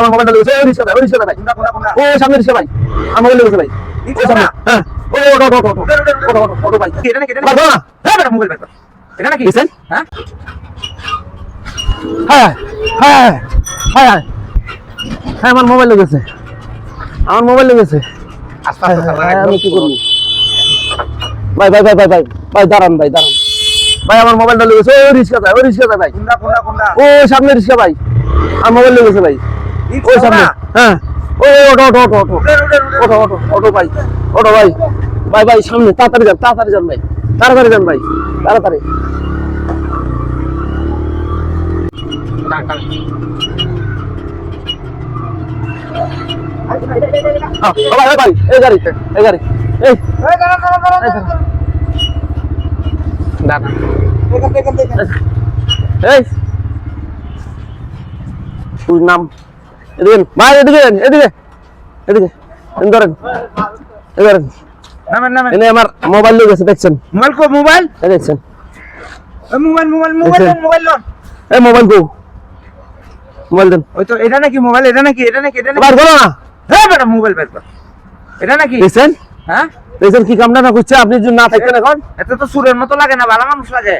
আমার মোবাইলটা লেগেছে ওই ভাই ওই ভাই ও সামনে ভাই আমার মোবাইল লেগেছে ভাই ওই সামনে হ্যাঁ ও ওটো ওটো ওটো ওটো ওটো ওটো ভাই এটা নাকি এটা না। হ্যাঁ বেটা মোবাইল বের এটা নাকি দিছেন? হ্যাঁ হ্যাঁ হ্যাঁ হ্যাঁ হ্যাঁ আমার মোবাইল লেগেছে আমার মোবাইল লেগেছে আস্তে আস্তে চালা হ্যাঁ, একদম। আমি কি করব ভাই ভাই ভাই ভাই ভাই ভাই দাঁড়ান ভাই দাঁড়ান ভাই আমার মোবাইলটা লেগেছে ওই রিক্সা ভাই ওই রিক্সা ভাই ও সামনে রিক্সা ভাই আমার মোবাইল লেগেছে ভাই ওই সামনে। হ্যাঁ। ওই অটো উঠে, উঠে, উঠে। অটো অটো অটো ভাই। অটো ভাই। ভাই ভাই সামনে তাড়াতাড়ি যান তাড়াতাড়ি যান ভাই। তাড়াতাড়ি যান ভাই। তাড়াতাড়ি। হ্যাঁ, ভাই ভাই এই গাড়ি এই গাড়ি। এই। এই, দাঁড়া, দাঁড়া, দাঁড়া, দাঁড়া, দাঁড়া। দাঁড়া এখান থেকে, এখান থেকে, এখান থেকে। এই। তুই নাম? এদিকে আন। এদিকে এদিকে। এদিকে ধরেন ধরেন নামেন, নামেন। এনে আমার মোবাইল নিয়ে গেছে দেখছেন? মোবাইল কো মোবাইল? দেখছেন। Mobile mobile mobile mobile loan. এই মোবাইল কো। মোবাইল দেন। ওই তো এটা নাকি মোবাইল এটা নাকি এটা নাকি এটা নাকি? বার করো না? হ্যাঁ বেটা মোবাইল বের কর। এটা নাকি? দেখছেন? হ্যাঁ? দেখছেন কি কামটা না করছে? আপনি যদি না থাকতেন এখন? এত তো সুরের মতো লাগে না ভালো মানুষ লাগে।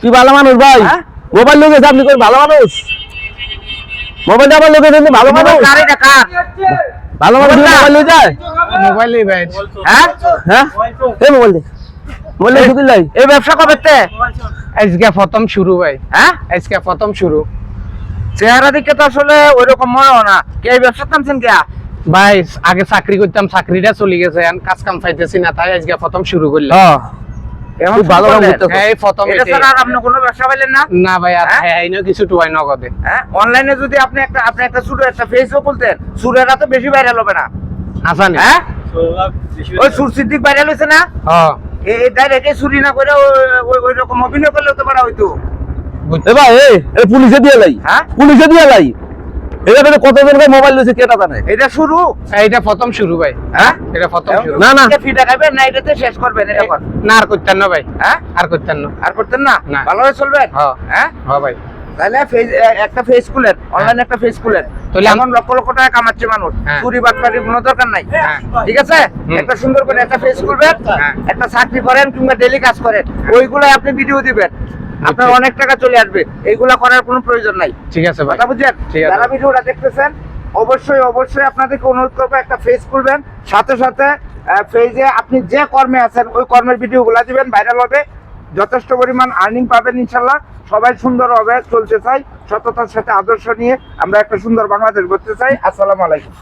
কি ভালো মানুষ ভাই? হ্যাঁ? মোবাইল নিয়ে গেছে আপনি কই ভালো মানুষ? মোবাইলটা আমার লোকের জন্য ভালো মানুষ? কার এটা কার ভালো মোবাইলটা? মোবাইল নিয়ে যায় মোবাইল ভাই। হ্যাঁ? হ্যাঁ? এই মোবাইল দে। মোবাইল লাই এই ব্যবসা কবে তে? আজকে প্রথম শুরু ভাই। হ্যাঁ? আজকে প্রথম শুরু। চেহারা দিকে তো আসলে ওইরকম মনে হয় না। কে এই ব্যবসা নামছেন কে? ভাই আগে চাকরি করতাম চাকরিটা চলে গেছে এখন কাজ কাম পাইতেছি না তাই আজকে প্রথম শুরু করলাম। হ্যাঁ ভালো? হ্যাঁ এই প্রথম এটা এটাই। আর আপনি কোনো ব্যবসা পাইলেন না? না ভাই আর হ্যাঁ? কিছু টুয়াই নগদে। অনলাইনে যদি আপনি একটা আপনি একটা সুরে একটা ফেসও খুলতেন সুরেরা তো বেশি ভাইরাল হবে না। আসানি। হ্যাঁ? ওই সুর সিদ্দিক ভাইরাল হয়েছে না? হ্যাঁ। এই ডাইরেক্ট চুরি না করে ওই- ওই- ওই রকম অভিনয় করলে তো পারা হইতো। এ ভাই এ এ পুলিশে দিয়ে লাই। হ্যাঁ? পুলিশে দিয়ে লাই। এটা কত মোবাইল লইছে কেটা জানে? এটা শুরু? এইটা প্রথম শুরু ভাই। হ্যাঁ? এটা প্রথম শুরু। না, না। ফিটা খাবেন না এটাতে শেষ করবেন এটা কর। না আর করতেন না ভাই। হ্যাঁ? আর করতেন না। আর করতেন না? না। ভালোভাবে চলবেন? হ্যাঁ। হ্যাঁ? হ্যাঁ ভাই। তাহলে একটা ফেস খুলেন অনলাইনে একটা ফেস খুলেন তাহলে এমন লক্ষ লক্ষ টাকা কামাচ্ছে মানুষ। হ্যাঁ। চুরি বাটপাটির কোনো দরকার নাই। হ্যাঁ। ঠিক আছে? একটা সুন্দর করে একটা ফেস খুলবেন হ্যাঁ। একটা চাকরি করেন কিংবা ডেলি কাজ করেন ওইগুলো আপনি ভিডিও দিবেন। আপনার অনেক টাকা চলে আসবে। এইগুলা করার কোনো প্রয়োজন নাই। ঠিক আছে ভাই। কথা আছে। যারা ভিডিওটা দেখতেছেন অবশ্যই অবশ্যই আপনাদেরকে অনুরোধ করব একটা ফেস খুলবেন। সাথে সাথে ফেজে আপনি যে কর্মে আছেন ওই কর্মের ভিডিওগুলো দিবেন ভাইরাল হবে। যথেষ্ট পরিমাণ আর্নিং পাবেন ইনশাল্লাহ সবাই সুন্দরভাবে চলতে চাই। সততার সাথে আদর্শ নিয়ে আমরা একটা সুন্দর বাংলাদেশ করতে চাই। আসসালামু আলাইকুম।